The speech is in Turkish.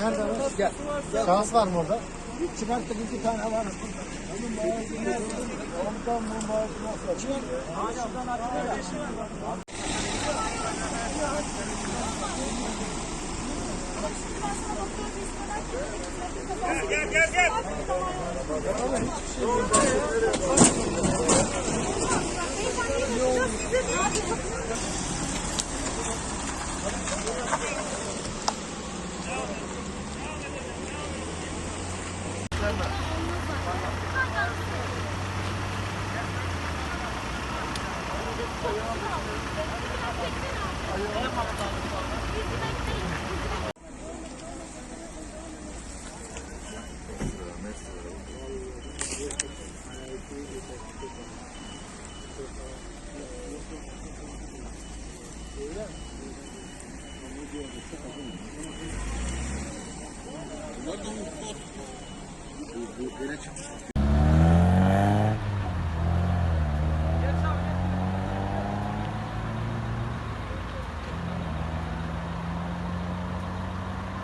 Nerede var? Gel. Şans var mı orada? Çıkarttık iki tane var. Onun bağlantı Ondan bunun bağlantı nasıl? Çıkart. Ağaçtan arkaya. Gel gel gel. Bunlar da mutlu olsun. derecho.